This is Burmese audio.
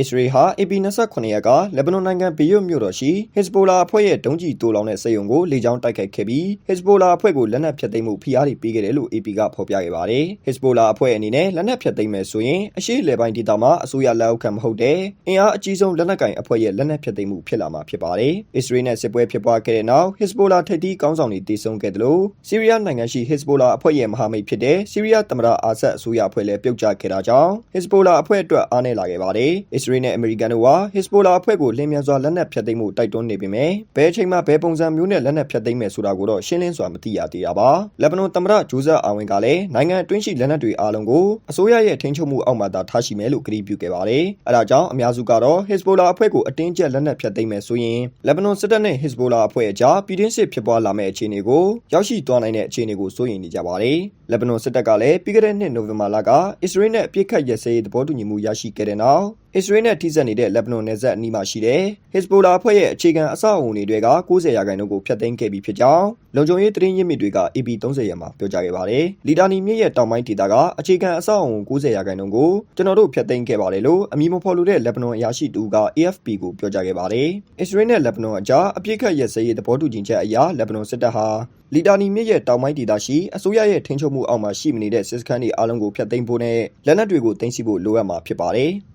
အစ္စရေးဟာ AP 29ရက်ကလက်ဘနွန်နိုင်ငံဘေရွတ်မြို့တော်ရှိဟစ်ဇ်ဘိုလာအဖွဲ့ရဲ့ဒုံးကျည်တိုးလောင်တဲ့စစ်ရုံကိုလေကြောင်းတိုက်ခိုက်ခဲ့ပြီးဟစ်ဇ်ဘိုလာအဖွဲ့ကိုလက်နက်ဖျက်သိမ်းမှုဖိအားတွေပေးခဲ့တယ်လို့ AP ကဖော်ပြခဲ့ပါတယ်။ဟစ်ဇ်ဘိုလာအဖွဲ့အနေနဲ့လက်နက်ဖျက်သိမ်းမယ်ဆိုရင်အရှိလေပိုင်းဒေသမှာအစိုးရလက်အောက်ခံမဟုတ်တဲ့အင်အားအကြီးဆုံးလက်နက်ကင်အဖွဲ့ရဲ့လက်နက်ဖျက်သိမ်းမှုဖြစ်လာမှာဖြစ်ပါတယ်။အစ္စရေးနဲ့စစ်ပွဲဖြစ်ပွားခဲ့တဲ့နောက်ဟစ်ဇ်ဘိုလာထိပ်သီးကောင်းဆောင်တွေတည်ဆုံခဲ့တယ်လို့ဆီးရီးယားနိုင်ငံရှိဟစ်ဇ်ဘိုလာအဖွဲ့ရဲ့မဟာမိတ်ဖြစ်တဲ့ဆီးရီးယားသမ္မတအာဆတ်အစိုးရအဖွဲ့လည်းပြုတ်ကျခဲ့တာကြောင့်ဟစ်ဇ်ဘိုလာအဖွဲ့အတွက်အားနည်းလာခဲ့ပါတယ်။အစ္စရေးနဲ့အမေရိကန်တို့ကဟစ်ဇ်ဘိုလာအဖွဲ့ကိုလင်းမြန်စွာလက်နက်ဖျက်သိမ်းမှုတိုက်တွန်းနေပေမဲ့ဘယ်အချိန်မှဘယ်ပုံစံမျိုးနဲ့လက်နက်ဖျက်သိမ်းမယ်ဆိုတာကိုတော့ရှင်းလင်းစွာမသိရသေးတာပါ။လက်ဘနွန်သမ္မတဂျိုးဇက်အာဝင်ကလည်းနိုင်ငံအတွင်းရှိလက်နက်တွေအားလုံးကိုအစိုးရရဲ့ထိန်းချုပ်မှုအောက်မှာသာထားရှိမယ်လို့ကတိပြုခဲ့ပါတယ်။အဲဒါကြောင့်အများစုကတော့ဟစ်ဇ်ဘိုလာအဖွဲ့ကိုအတင်းကျပ်လက်နက်ဖျက်သိမ်းမယ်ဆိုရင်လက်ဘနွန်စစ်တပ်နဲ့ဟစ်ဇ်ဘိုလာအဖွဲ့အကြားပြည်တွင်းစစ်ဖြစ်ပွားလာမယ့်အခြေအနေကိုရောက်ရှိသွားနိုင်တဲ့အခြေအနေကိုစိုးရိမ်နေကြပါတယ်။လက်ဘနွန်စစ်တပ်ကလည်းပြီးခဲ့တဲ့နှစ်နိုဝင်ဘာလကအစ္စရေးနဲ့အပြစ်ခတ်ရစဲရေးသဘောတူညီမှုရရှိခဲ့တဲ့နောက် အစ္စရေးနဲ့ထိစပ်နေတဲ့လက်ဘနွန်နယ်စပ်အနီးမှာရှိတဲ့ဟစ်ဇ်ဘိုလာအဖွဲ့ရဲ့အခြေခံအဆောက်အအုံတွေက90ရာခိုင်နှုန်းကိုဖျက်သိမ်းခဲ့ပြီးဖြစ်ကြောင်းလုံခြုံရေးသတင်းရင်းမြစ်တွေက AP 30ရက်မှာပြောကြားခဲ့ပါတယ်။လီတာနီမြစ်ရဲ့တောင်ပိုင်းဒေသကအခြေခံအဆောက်အအုံ90ရာခိုင်နှုန်းကိုကျွန်တော်တို့ဖျက်သိမ်းခဲ့ပါတယ်လို့အမည်မဖော်လိုတဲ့လက်ဘနွန်အရာရှိတူက AFP ကိုပြောကြားခဲ့ပါတယ်။အစ္စရေးနဲ့လက်ဘနွန်အကြားအပြစ်ခတ်ရစဲရေးသဘောတူညီချက်အရလက်ဘနွန်စစ်တပ်ဟာလီတာနီမြစ်ရဲ့တောင်ပိုင်းဒေသရှိအစိုးရရဲ့ထိန်းချုပ်မှုအောက်မှာရှိမနေတဲ့စစ်စခန်းတွေအားလုံးကိုဖျက်သိမ်းဖို့နဲ့လက်နက်တွေကိုတင်စီဖို့လိုအပ်မှာဖြစ်ပါတယ်။